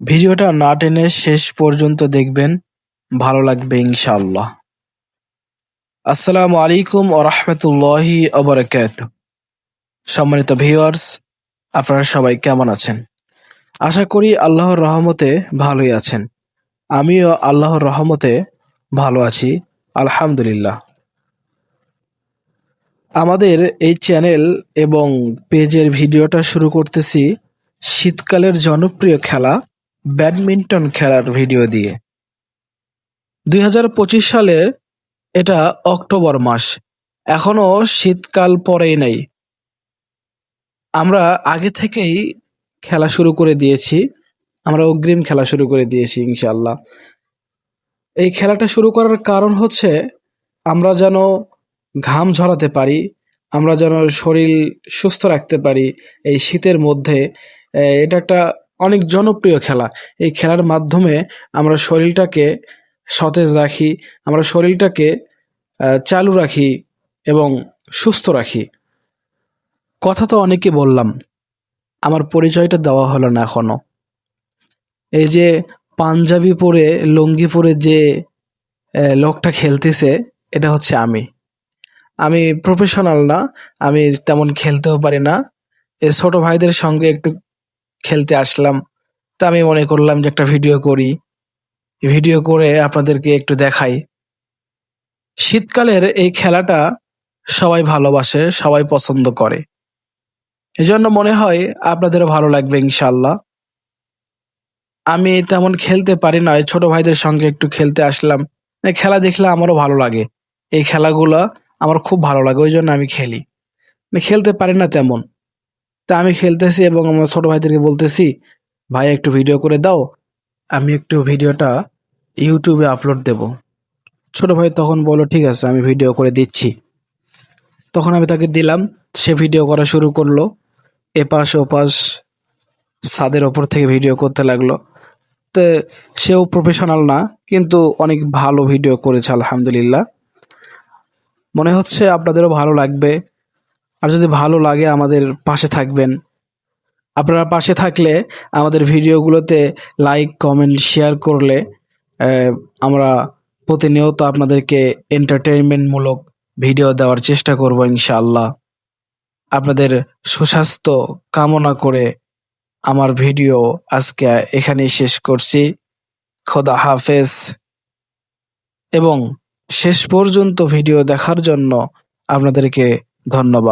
ভিডিওটা না টেনে শেষ পর্যন্ত দেখবেন। ভালো লাগবে ইনশাআল্লাহ। আসসালামু আলাইকুম ও রহমতুল্লাহি অবরাকাত সম্মানিত ভিউয়ার্স, আপনারা সবাই কেমন আছেন? আশা করি আল্লাহর রহমতে ভালোই আছেন। আমিও আল্লাহর রহমতে ভালো আছি, আলহামদুলিল্লাহ। আমাদের এই চ্যানেল এবং পেজের ভিডিওটা শুরু করতেছি শীতকালের জনপ্রিয় খেলা ব্যাডমিন্টন খেলার ভিডিও দিয়ে। দুই হাজার পঁচিশ সালে এটা অক্টোবর মাস। এখনও শীতকাল পরেই নাই। আমরা আগে থেকেই খেলা শুরু করে দিয়েছি। আমরা অগ্রিম খেলা শুরু করে দিয়েছি ইনশাল্লাহ এই খেলাটা শুরু করার কারণ হচ্ছে আমরা যেন ঘাম ঝরাতে পারি, আমরা যেন শরীর সুস্থ রাখতে পারি, এই শীতের মধ্যে। এটা একটা অনেক জনপ্রিয় খেলা। এই খেলার মাধ্যমে আমরা শরীরটাকে সতেজ রাখি, আমরা শরীরটাকে চালু রাখি এবং সুস্থ রাখি। কথা তো অনেকে বললাম, আমার পরিচয়টা দেওয়া হলো না এখনও। এই যে পাঞ্জাবি পরে, লুঙ্গি পরে যে লোকটা খেলতেছে, এটা হচ্ছে আমি। আমি প্রফেশনাল না, আমি তেমন খেলতেও পারি না। এই ছোট ভাইদের সঙ্গে একটু খেলতে আসলাম। তা আমি মনে করলাম যে একটা ভিডিও করি। ভিডিও করে আপনাদেরকে একটু দেখাই। শীতকালের এই খেলাটা সবাই ভালোবাসে, সবাই পছন্দ করে। এজন্য মনে হয় আপনাদেরও ভালো লাগবে ইনশাল্লাহ আমি তেমন খেলতে পারি না ছোট ভাইদের সঙ্গে একটু খেলতে আসলাম। খেলা দেখলে আমারও ভালো লাগে। এই খেলাগুলো আমার খুব ভালো লাগে, ওই জন্য আমি খেলি। খেলতে পারি না তেমন। তা আমি খেলতেছি এবং আমার ছোট ভাইদেরকে বলতেছি, ভাই, একটু ভিডিও করে দাও। আমি একটু ভিডিওটা ইউটিউবে আপলোড দেব। ছোট ভাই তখন বলো ঠিক আছে, আমি ভিডিও করে দিচ্ছি। তখন আমি তাকে দিলাম, সে ভিডিও করা শুরু করল। এপাশ ওপাশ ছাদের ওপর থেকে ভিডিও করতে লাগল। তো সেও প্রফেশনাল না, কিন্তু অনেক ভালো ভিডিও করেছে, আলহামদুলিল্লাহ। মনে হচ্ছে আপনাদেরও ভালো লাগবে। আর যদি ভালো লাগে আমাদের পাশে থাকবেন। আপনারা পাশে থাকলে আমাদের ভিডিওগুলোতে লাইক কমেন্ট শেয়ার করলে আমরা প্রতিনিয়ত আপনাদেরকে এন্টারটেনমেন্টমূলক ভিডিও দেওয়ার চেষ্টা করব ইনশাআল্লাহ। আপনাদের সুস্বাস্থ্য কামনা করে আমার ভিডিও আজকে এখানেই শেষ করছি। খোদা হাফেজ। এবং শেষ পর্যন্ত ভিডিও দেখার জন্য আপনাদেরকে ধন্যবাদ।